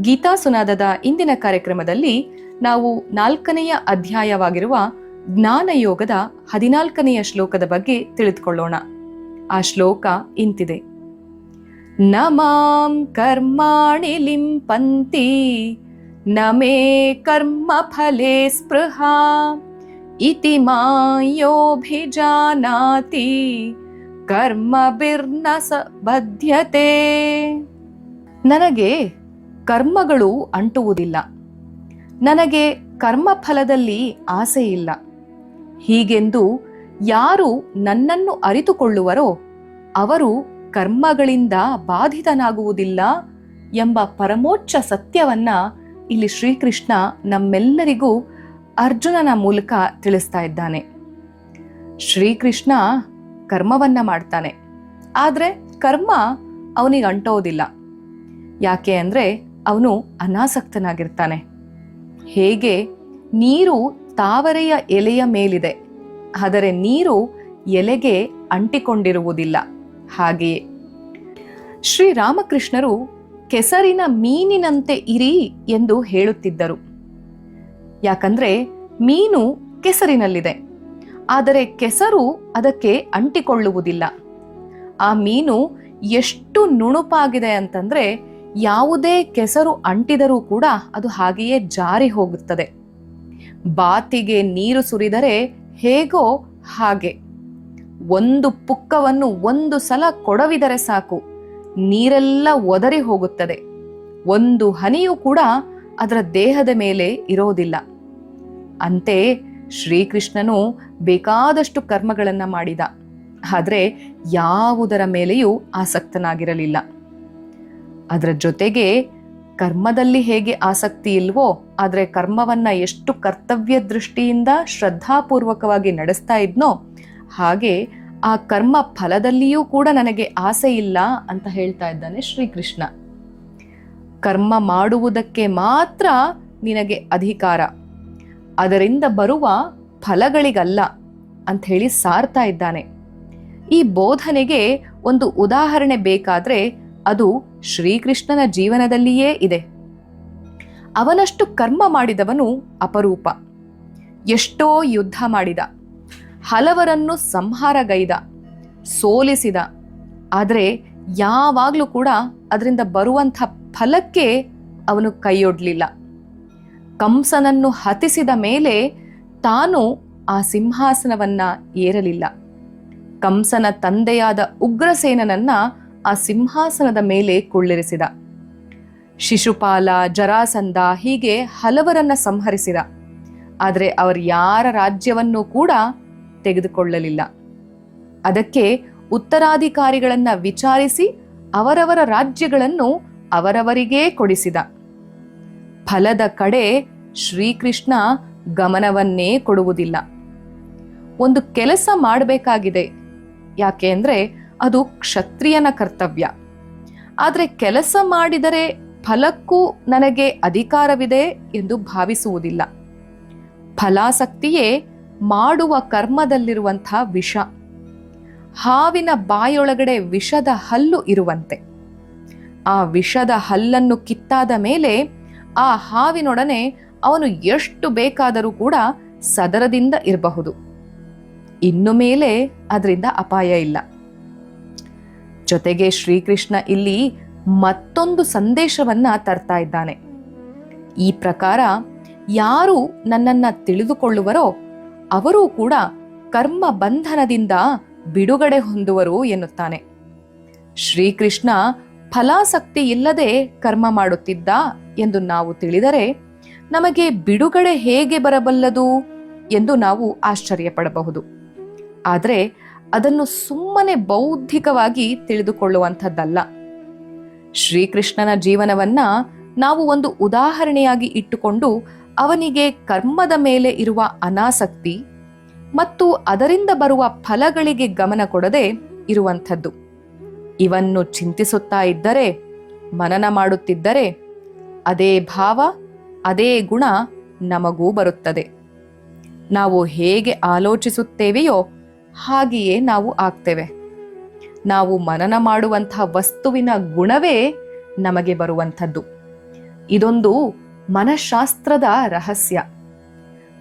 ಗೀತಾ ಸುನಾದದ ಇಂದಿನ ಕಾರ್ಯಕ್ರಮದಲ್ಲಿ ನಾವು ನಾಲ್ಕನೆಯ ಅಧ್ಯಾಯವಾಗಿರುವ ಜ್ಞಾನಯೋಗದ ಹದಿನಾಲ್ಕನೆಯ ಶ್ಲೋಕದ ಬಗ್ಗೆ ತಿಳಿದುಕೊಳ್ಳೋಣ. ಆ ಶ್ಲೋಕ ಇಂತಿದೆ. ನಮಾಂ ಕರ್ಮಾಣಿ ಲಿಂಪಂತಿ, ನಮೇ ಕರ್ಮ ಫಲೇ ಸ್ಪೃಹಾ, ಇತಿ ಮಾಯೋಭಿಜಾನಾತಿ ಕರ್ಮ ಬಿರ್ನ ಸ ಬದ್ಧತೆ ನನಗೆ ಕರ್ಮಗಳು ಅಂಟುವುದಿಲ್ಲ. ನನಗೆ ಕರ್ಮಫಲದಲ್ಲಿ ಆಸೆ ಇಲ್ಲ ಹೀಗೆಂದು ಯಾರು ನನ್ನನ್ನು ಅರಿತುಕೊಳ್ಳುವರೋ ಅವರು ಕರ್ಮಗಳಿಂದ ಬಾಧಿತನಾಗುವುದಿಲ್ಲ ಎಂಬ ಪರಮೋಚ್ಚ ಸತ್ಯವನ್ನ ಇಲ್ಲಿ ಶ್ರೀಕೃಷ್ಣ ನಮ್ಮೆಲ್ಲರಿಗೂ ಅರ್ಜುನನ ಮೂಲಕ ತಿಳಿಸ್ತಾ ಇದ್ದಾನೆ. ಶ್ರೀಕೃಷ್ಣ ಕರ್ಮವನ್ನ ಮಾಡ್ತಾನೆ. ಆದರೆ ಕರ್ಮ ಅವನಿಗೆ ಅಂಟೋದಿಲ್ಲ. ಯಾಕೆ ಅಂದ್ರೆ ಅವನು ಅನಾಸಕ್ತನಾಗಿರ್ತಾನೆ. ಹೇಗೆ? ನೀರು ತಾವರೆಯ ಎಲೆಯ ಮೇಲಿದೆ. ಆದರೆ ನೀರು ಎಲೆಗೆ ಅಂಟಿಕೊಂಡಿರುವುದಿಲ್ಲ. ಹಾಗೆಯೇ. ಶ್ರೀರಾಮಕೃಷ್ಣರು ಕೆಸರಿನ ಮೀನಿನಂತೆ ಇರಿ ಎಂದು ಹೇಳುತ್ತಿದ್ದರು. ಯಾಕಂದ್ರೆ ಮೀನು ಕೆಸರಿನಲ್ಲಿದೆ. ಆದರೆ ಕೆಸರು ಅದಕ್ಕೆ ಅಂಟಿಕೊಳ್ಳುವುದಿಲ್ಲ. ಆ ಮೀನು ಎಷ್ಟು ನುಣುಪಾಗಿದೆ ಅಂತಂದ್ರೆ ಯಾವುದೇ ಕೆಸರು ಅಂಟಿದರೂ ಕೂಡ ಅದು ಹಾಗೆಯೇ ಜಾರಿ ಹೋಗುತ್ತದೆ. ಬಾತಿಗೆ ನೀರು ಸುರಿದರೆ ಹೇಗೋ ಹಾಗೆ. ಒಂದು ಪುಕ್ಕವನ್ನು ಒಂದು ಸಲ ಕೊಡವಿದರೆ ಸಾಕು. ನೀರೆಲ್ಲ ಒದರಿ ಹೋಗುತ್ತದೆ. ಒಂದು ಹನಿಯೂ ಕೂಡ ಅದರ ದೇಹದ ಮೇಲೆ ಇರೋದಿಲ್ಲ. ಅಂತೆ ಶ್ರೀಕೃಷ್ಣನು ಬೇಕಾದಷ್ಟು ಕರ್ಮಗಳನ್ನು ಮಾಡಿದ. ಆದರೆ ಯಾವುದರ ಮೇಲೆಯೂ ಆಸಕ್ತನಾಗಿರಲಿಲ್ಲ. ಅದರ ಜೊತೆಗೆ ಕರ್ಮದಲ್ಲಿ ಹೇಗೆ ಆಸಕ್ತಿ ಇಲ್ವೋ, ಆದರೆ ಕರ್ಮವನ್ನ ಎಷ್ಟು ಕರ್ತವ್ಯ ದೃಷ್ಟಿಯಿಂದ ಶ್ರದ್ಧಾಪೂರ್ವಕವಾಗಿ ನಡೆಸ್ತಾ ಇದ್ನೋ, ಹಾಗೆ ಆ ಕರ್ಮ ಫಲದಲ್ಲಿಯೂ ಕೂಡ ನನಗೆ ಆಸೆ ಇಲ್ಲ ಅಂತ ಹೇಳ್ತಾ ಇದ್ದಾನೆ ಶ್ರೀಕೃಷ್ಣ. ಕರ್ಮ ಮಾಡುವುದಕ್ಕೆ ಮಾತ್ರ ನಿನಗೆ ಅಧಿಕಾರ. ಅದರಿಂದ ಬರುವ ಫಲಗಳಿಗಲ್ಲ ಅಂತ ಹೇಳಿ ಸಾರ್ತಾ ಇದ್ದಾನೆ. ಈ ಬೋಧನೆಗೆ ಒಂದು ಉದಾಹರಣೆ ಬೇಕಾದ್ರೆ ಅದು ಶ್ರೀಕೃಷ್ಣನ ಜೀವನದಲ್ಲಿಯೇ ಇದೆ. ಅವನಷ್ಟು ಕರ್ಮ ಮಾಡಿದವನು ಅಪರೂಪ. ಎಷ್ಟೋ ಯುದ್ಧ ಮಾಡಿದ. ಹಲವರನ್ನು ಸಂಹಾರಗೈದ. ಸೋಲಿಸಿದ. ಆದರೆ ಯಾವಾಗಲೂ ಕೂಡ ಅದರಿಂದ ಬರುವಂಥ ಫಲಕ್ಕೆ ಅವನು ಕೈಯೊಡ್ಲಿಲ್ಲ. ಕಂಸನನ್ನು ಹತಿಸಿದ ಮೇಲೆ ತಾನು ಆ ಸಿಂಹಾಸನವನ್ನ ಏರಲಿಲ್ಲ. ಕಂಸನ ತಂದೆಯಾದ ಉಗ್ರಸೇನನನ್ನ ಆ ಸಿಂಹಾಸನದ ಮೇಲೆ ಕುಳ್ಳಿರಿಸಿದ. ಶಿಶುಪಾಲ ಜರಾಸಂದ ಹೀಗೆ ಹಲವರನ್ನ ಸಂಹರಿಸಿದ. ಆದರೆ ಅವರು ಯಾರ ರಾಜ್ಯವನ್ನೂ ಕೂಡ ತೆಗೆದುಕೊಳ್ಳಲಿಲ್ಲ. ಅದಕ್ಕೆ ಉತ್ತರಾಧಿಕಾರಿಗಳನ್ನ ವಿಚಾರಿಸಿ ಅವರವರ ರಾಜ್ಯಗಳನ್ನು ಅವರವರಿಗೇ ಕೊಡಿಸಿದ. ಫಲದ ಕಡೆ ಶ್ರೀಕೃಷ್ಣ ಗಮನವನ್ನೇ ಕೊಡುವುದಿಲ್ಲ. ಒಂದು ಕೆಲಸ ಮಾಡಬೇಕಾಗಿದೆ. ಯಾಕೆ ಅಂದ್ರೆ ಅದು ಕ್ಷತ್ರಿಯನ ಕರ್ತವ್ಯ. ಆದರೆ ಕೆಲಸ ಮಾಡಿದರೆ ಫಲಕ್ಕೂ ನನಗೆ ಅಧಿಕಾರವಿದೆ ಎಂದು ಭಾವಿಸುವುದಿಲ್ಲ. ಫಲಾಸಕ್ತಿಯೇ ಮಾಡುವ ಕರ್ಮದಲ್ಲಿರುವಂಥ ವಿಷ. ಹಾವಿನ ಬಾಯೊಳಗಡೆ ವಿಷದ ಹಲ್ಲು ಇರುವಂತೆ. ಆ ವಿಷದ ಹಲ್ಲನ್ನು ಕಿತ್ತಾದ ಮೇಲೆ ಆ ಹಾವಿನೊಡನೆ ಅವನು ಎಷ್ಟು ಬೇಕಾದರೂ ಕೂಡ ಸದರದಿಂದ ಇರಬಹುದು. ಇನ್ನು ಮೇಲೆ ಅದರಿಂದ ಅಪಾಯ ಇಲ್ಲ. ಜೊತೆಗೆ ಶ್ರೀಕೃಷ್ಣ ಇಲ್ಲಿ ಮತ್ತೊಂದು ಸಂದೇಶವನ್ನ ತರ್ತಾ ಇದ್ದಾನೆ. ಈ ಪ್ರಕಾರ ಯಾರು ನನ್ನನ್ನ ತಿಳಿದುಕೊಳ್ಳುವರೋ ಅವರೂ ಕೂಡ ಕರ್ಮ ಬಂಧನದಿಂದ ಬಿಡುಗಡೆ ಹೊಂದುವರು ಎನ್ನುತ್ತಾನೆ. ಶ್ರೀಕೃಷ್ಣ ಫಲಾಸಕ್ತಿ ಇಲ್ಲದೆ ಕರ್ಮ ಮಾಡುತ್ತಿದ್ದ ಎಂದು ನಾವು ತಿಳಿದರೆ ನಮಗೆ ಬಿಡುಗಡೆ ಹೇಗೆ ಬರಬಲ್ಲದು ಎಂದು ನಾವು ಆಶ್ಚರ್ಯಪಡಬಹುದು. ಆದರೆ ಅದನ್ನು ಸುಮ್ಮನೆ ಬೌದ್ಧಿಕವಾಗಿ ತಿಳಿದುಕೊಳ್ಳುವಂಥದ್ದಲ್ಲ. ಶ್ರೀಕೃಷ್ಣನ ಜೀವನವನ್ನ ನಾವು ಒಂದು ಉದಾಹರಣೆಯಾಗಿ ಇಟ್ಟುಕೊಂಡು ಅವನಿಗೆ ಕರ್ಮದ ಮೇಲೆ ಇರುವ ಅನಾಸಕ್ತಿ ಮತ್ತು ಅದರಿಂದ ಬರುವ ಫಲಗಳಿಗೆ ಗಮನ ಕೊಡದೆ ಇರುವಂಥದ್ದು. ಇವನ್ನು ಚಿಂತಿಸುತ್ತಾ ಇದ್ದರೆ, ಮನನ ಮಾಡುತ್ತಿದ್ದರೆ, ಅದೇ ಭಾವ, ಅದೇ ಗುಣ ನಮಗೂ ಬರುತ್ತದೆ. ನಾವು ಹೇಗೆ ಆಲೋಚಿಸುತ್ತೇವೆಯೋ ಹಾಗೆಯೇ ನಾವು ಆಗ್ತೇವೆ. ನಾವು ಮನನ ಮಾಡುವಂತಹ ವಸ್ತುವಿನ ಗುಣವೇ ನಮಗೆ ಬರುವಂಥದ್ದು. ಇದೊಂದು ಮನಃಶಾಸ್ತ್ರದ ರಹಸ್ಯ.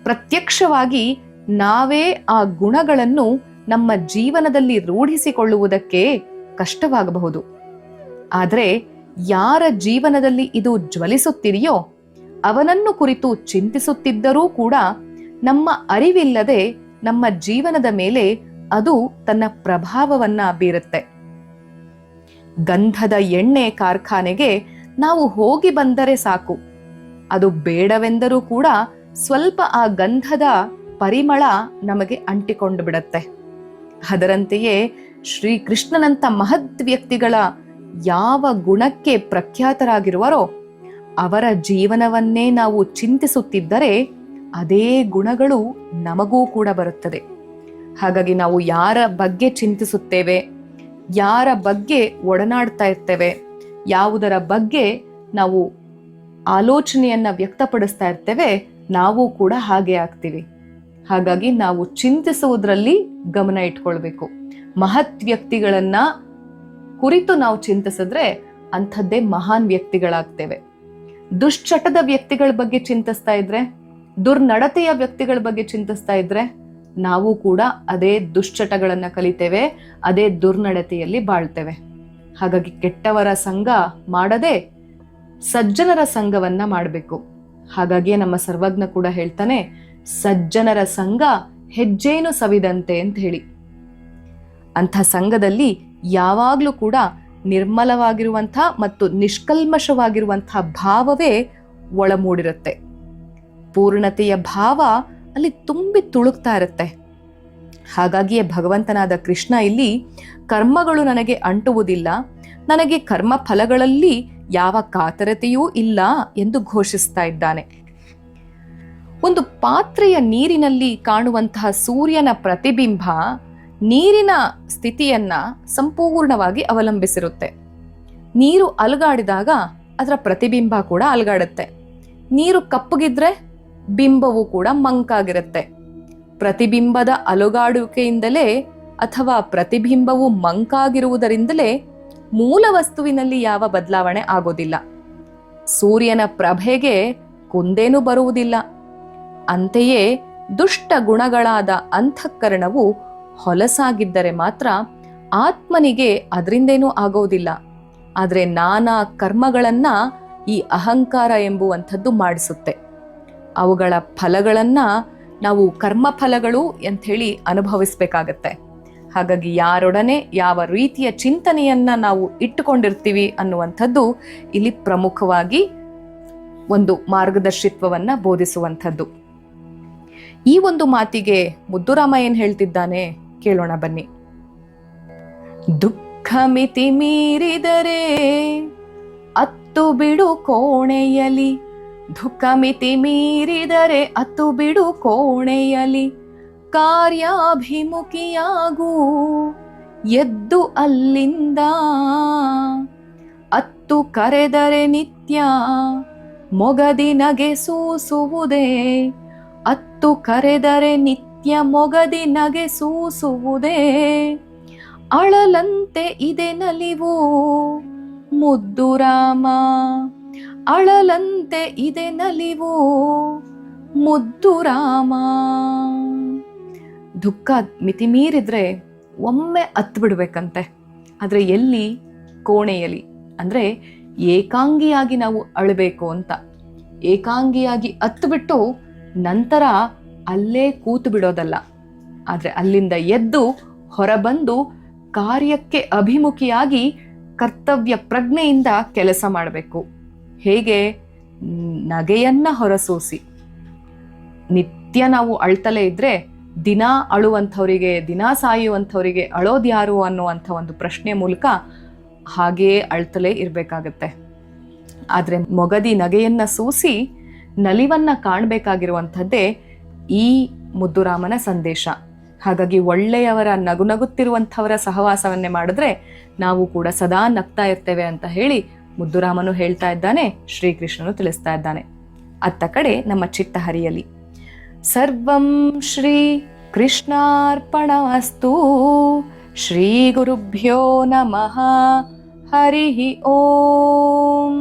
ಪ್ರತ್ಯಕ್ಷವಾಗಿ ನಾವೇ ಆ ಗುಣಗಳನ್ನು ನಮ್ಮ ಜೀವನದಲ್ಲಿ ರೂಢಿಸಿಕೊಳ್ಳುವುದಕ್ಕೆ ಕಷ್ಟವಾಗಬಹುದು. ಆದರೆ ಯಾರ ಜೀವನದಲ್ಲಿ ಇದು ಜ್ವಲಿಸುತ್ತಿದೆಯೋ ಅವನನ್ನು ಕುರಿತು ಚಿಂತಿಸುತ್ತಿದ್ದರೂ ಕೂಡ ನಮ್ಮ ಅರಿವಿಲ್ಲದೆ ನಮ್ಮ ಜೀವನದ ಮೇಲೆ ಅದು ತನ್ನ ಪ್ರಭಾವವನ್ನ ಬೀರುತ್ತೆ. ಗಂಧದ ಎಣ್ಣೆ ಕಾರ್ಖಾನೆಗೆ ನಾವು ಹೋಗಿ ಬಂದರೆ ಸಾಕು. ಅದು ಬೇಡವೆಂದರೂ ಕೂಡ ಸ್ವಲ್ಪ ಆ ಗಂಧದ ಪರಿಮಳ ನಮಗೆ ಅಂಟಿಕೊಂಡು ಬಿಡತ್ತೆ. ಅದರಂತೆಯೇ ಶ್ರೀಕೃಷ್ಣನಂತ ಮಹದ್ ವ್ಯಕ್ತಿಗಳ ಯಾವ ಗುಣಕ್ಕೆ ಪ್ರಖ್ಯಾತರಾಗಿರುವರೋ ಅವರ ಜೀವನವನ್ನೇ ನಾವು ಚಿಂತಿಸುತ್ತಿದ್ದರೆ ಅದೇ ಗುಣಗಳು ನಮಗೂ ಕೂಡ ಬರುತ್ತದೆ. ಹಾಗಾಗಿ ನಾವು ಯಾರ ಬಗ್ಗೆ ಚಿಂತಿಸುತ್ತೇವೆ, ಯಾರ ಬಗ್ಗೆ ಒಡನಾಡ್ತಾ ಇರ್ತೇವೆ, ಯಾವುದರ ಬಗ್ಗೆ ನಾವು ಆಲೋಚನೆಯನ್ನ ವ್ಯಕ್ತಪಡಿಸ್ತಾ ಇರ್ತೇವೆ, ನಾವು ಕೂಡ ಹಾಗೆ ಆಗ್ತೀವಿ. ಹಾಗಾಗಿ ನಾವು ಚಿಂತಿಸುವುದರಲ್ಲಿ ಗಮನ ಇಟ್ಕೊಳ್ಬೇಕು. ಮಹತ್ ವ್ಯಕ್ತಿಗಳನ್ನ ಕುರಿತು ನಾವು ಚಿಂತಿಸಿದ್ರೆ ಅಂಥದ್ದೇ ಮಹಾನ್ ವ್ಯಕ್ತಿಗಳಾಗ್ತೇವೆ. ದುಶ್ಚಟದ ವ್ಯಕ್ತಿಗಳ ಬಗ್ಗೆ ಚಿಂತಿಸ್ತಾ ಇದ್ರೆ ದುರ್ನಡತೆಯ ವ್ಯಕ್ತಿಗಳ ಬಗ್ಗೆ ಚಿಂತಿಸ್ತಾ ಇದ್ರೆ ನಾವು ಕೂಡ ಅದೇ ದುಶ್ಚಟಗಳನ್ನು ಕಲಿತೇವೆ, ಅದೇ ದುರ್ನಡತೆಯಲ್ಲಿ ಬಾಳ್ತೇವೆ. ಹಾಗಾಗಿ ಕೆಟ್ಟವರ ಸಂಘ ಮಾಡದೆ ಸಜ್ಜನರ ಸಂಘವನ್ನ ಮಾಡಬೇಕು. ಹಾಗಾಗಿ ನಮ್ಮ ಸರ್ವಜ್ಞ ಕೂಡ ಹೇಳ್ತಾನೆ, ಸಜ್ಜನರ ಸಂಘ ಹೆಜ್ಜೇನು ಸವಿದಂತೆ ಅಂತ ಹೇಳಿ. ಅಂಥ ಸಂಘದಲ್ಲಿ ಯಾವಾಗಲೂ ಕೂಡ ನಿರ್ಮಲವಾಗಿರುವಂಥ ಮತ್ತು ನಿಷ್ಕಲ್ಮಶವಾಗಿರುವಂಥ ಭಾವವೇ ಒಳಮೂಡಿರುತ್ತೆ. ಪೂರ್ಣತೆಯ ಭಾವ ಅಲ್ಲಿ ತುಂಬಿ ತುಳುಕ್ತಾ ಇರುತ್ತೆ. ಹಾಗಾಗಿಯೇ ಭಗವಂತನಾದ ಕೃಷ್ಣ ಇಲ್ಲಿ, ಕರ್ಮಗಳು ನನಗೆ ಅಂಟುವುದಿಲ್ಲ, ನನಗೆ ಕರ್ಮ ಫಲಗಳಲ್ಲಿ ಯಾವ ಕಾತರತೆಯೂ ಇಲ್ಲ ಎಂದು ಘೋಷಿಸ್ತಾ ಇದ್ದಾನೆ. ಒಂದು ಪಾತ್ರೆಯ ನೀರಿನಲ್ಲಿ ಕಾಣುವಂತಹ ಸೂರ್ಯನ ಪ್ರತಿಬಿಂಬ ನೀರಿನ ಸ್ಥಿತಿಯನ್ನ ಸಂಪೂರ್ಣವಾಗಿ ಅವಲಂಬಿಸಿರುತ್ತೆ. ನೀರು ಅಲುಗಾಡಿದಾಗ ಅದರ ಪ್ರತಿಬಿಂಬ ಕೂಡ ಅಲುಗಾಡುತ್ತೆ. ನೀರು ಕಪ್ಪಗಿದ್ರೆ ಬಿಂಬವು ಕೂಡ ಮಂಕಾಗಿರುತ್ತೆ. ಪ್ರತಿಬಿಂಬದ ಅಲುಗಾಡುವಿಕೆಯಿಂದಲೇ ಅಥವಾ ಪ್ರತಿಬಿಂಬವು ಮಂಕಾಗಿರುವುದರಿಂದಲೇ ಮೂಲ ವಸ್ತುವಿನಲ್ಲಿ ಯಾವ ಬದಲಾವಣೆ ಆಗೋದಿಲ್ಲ. ಸೂರ್ಯನ ಪ್ರಭೆಗೆ ಕುಂದೇನೂ ಬರುವುದಿಲ್ಲ. ಅಂತೆಯೇ ದುಷ್ಟ ಗುಣಗಳಾದ ಅಂತಃಕರಣವು ಹೊಲಸಾಗಿದ್ದರೆ ಮಾತ್ರ ಆತ್ಮನಿಗೆ ಅದರಿಂದೇನೂ ಆಗೋದಿಲ್ಲ. ಆದರೆ ನಾನಾ ಕರ್ಮಗಳನ್ನು ಈ ಅಹಂಕಾರ ಎಂಬುವಂಥದ್ದು ಮಾಡಿಸುತ್ತೆ. ಅವುಗಳ ಫಲಗಳನ್ನು ನಾವು ಕರ್ಮಫಲಗಳು ಅಂಥೇಳಿ ಅನುಭವಿಸ್ಬೇಕಾಗತ್ತೆ. ಹಾಗಾಗಿ ಯಾರೊಡನೆ ಯಾವ ರೀತಿಯ ಚಿಂತನೆಯನ್ನ ನಾವು ಇಟ್ಟುಕೊಂಡಿರ್ತೀವಿ ಅನ್ನುವಂಥದ್ದು ಇಲ್ಲಿ ಪ್ರಮುಖವಾಗಿ ಒಂದು ಮಾರ್ಗದರ್ಶಿತ್ವವನ್ನ ಬೋಧಿಸುವಂಥದ್ದು. ಈ ಒಂದು ಮಾತಿಗೆ ಮುದ್ದುರಾಮ ಏನ್ ಹೇಳ್ತಿದ್ದಾನೆ ಕೇಳೋಣ ಬನ್ನಿ. ದುಃಖ ಮಿತಿ ಮೀರಿದರೆ ಅತ್ತು ಬಿಡು ಕೋಣೆಯಲಿ ದುಃಖ ಮಿತಿ ಮೀರಿದರೆ ಅತ್ತು ಬಿಡು ಕೋಣೆಯಲಿ ಕಾರ್ಯಾಭಿಮುಖಿಯಾಗು, ಎದ್ದು ಅಲ್ಲಿಂದ. ಅತ್ತು ಕರೆದರೆ ನಿತ್ಯ, ಮೊಗದಿ ನಗೆ ಸೂಸುವುದೇ. ಅತ್ತು ಕರೆದರೆ ನಿತ್ಯ, ಮೊಗದಿ ನಗೆ ಸೂಸುವುದೇ. ಅಳಲಂತೆ ಇದೆ ನಲಿವು, ಮುದ್ದು ರಾಮ. ಅಳಲಂತೆ ಇದೆ ನಲಿವು. ಮುದ್ದು ರಾಮ. ದುಃಖ ಮಿತಿ ಮೀರಿದ್ರೆ ಒಮ್ಮೆ ಹತ್ತು ಬಿಡ್ಬೇಕಂತೆ ಆದ್ರೆ ಎಲ್ಲಿ? ಕೋಣೆಯಲ್ಲಿ. ಅಂದ್ರೆ ಏಕಾಂಗಿಯಾಗಿ ನಾವು ಅಳಬೇಕು ಅಂತ. ಏಕಾಂಗಿಯಾಗಿ ಅತ್ತುಬಿಟ್ಟು ನಂತರ ಅಲ್ಲೇ ಕೂತು ಬಿಡೋದಲ್ಲ. ಆದ್ರೆ ಅಲ್ಲಿಂದ ಎದ್ದು ಹೊರಬಂದು ಕಾರ್ಯಕ್ಕೆ ಅಭಿಮುಖಿಯಾಗಿ ಕರ್ತವ್ಯ ಪ್ರಜ್ಞೆಯಿಂದ ಕೆಲಸ ಮಾಡಬೇಕು. ಹೇಗೆ ನಗೆಯನ್ನ ಹೊರಸೂಸಿ. ನಿತ್ಯ ನಾವು ಅಳ್ತಲೇ ಇದ್ರೆ ದಿನ ಅಳುವಂಥವರಿಗೆ, ದಿನ ಸಾಯುವಂಥವರಿಗೆ ಅಳೋದ್ಯಾರು ಅನ್ನುವಂಥ ಒಂದು ಪ್ರಶ್ನೆ ಮೂಲಕ ಹಾಗೆಯೇ ಅಳ್ತಲೇ ಇರಬೇಕಾಗತ್ತೆ. ಆದರೆ ಮೊಗದಿ ನಗೆಯನ್ನ ಸೂಸಿ ನಲಿವನ್ನ ಕಾಣಬೇಕಾಗಿರುವಂಥದ್ದೇ ಈ ಮುದ್ದುರಾಮನ ಸಂದೇಶ. ಹಾಗಾಗಿ ಒಳ್ಳೆಯವರ ನಗು ನಗುತ್ತಿರುವಂಥವರ ಸಹವಾಸವನ್ನೇ ಮಾಡಿದ್ರೆ ನಾವು ಕೂಡ ಸದಾ ನಗ್ತಾ ಇರ್ತೇವೆ ಅಂತ ಹೇಳಿ ಮುದ್ದುರಾಮನು ಹೇಳ್ತಾ ಇದ್ದಾನೆ, ಶ್ರೀಕೃಷ್ಣನು ತಿಳಿಸ್ತಾ ಇದ್ದಾನೆ. ಅತ್ತ ಕಡೆ ನಮ್ಮ ಚಿತ್ತ ಹರಿಯಲಿ ಸರ್ವಂ ಶ್ರೀ ಕೃಷ್ಣಾರ್ಪಣಮಸ್ತು, ಶ್ರೀ ಗುರುಭ್ಯೋ ನಮಃ ಹರಿ ಓಂ.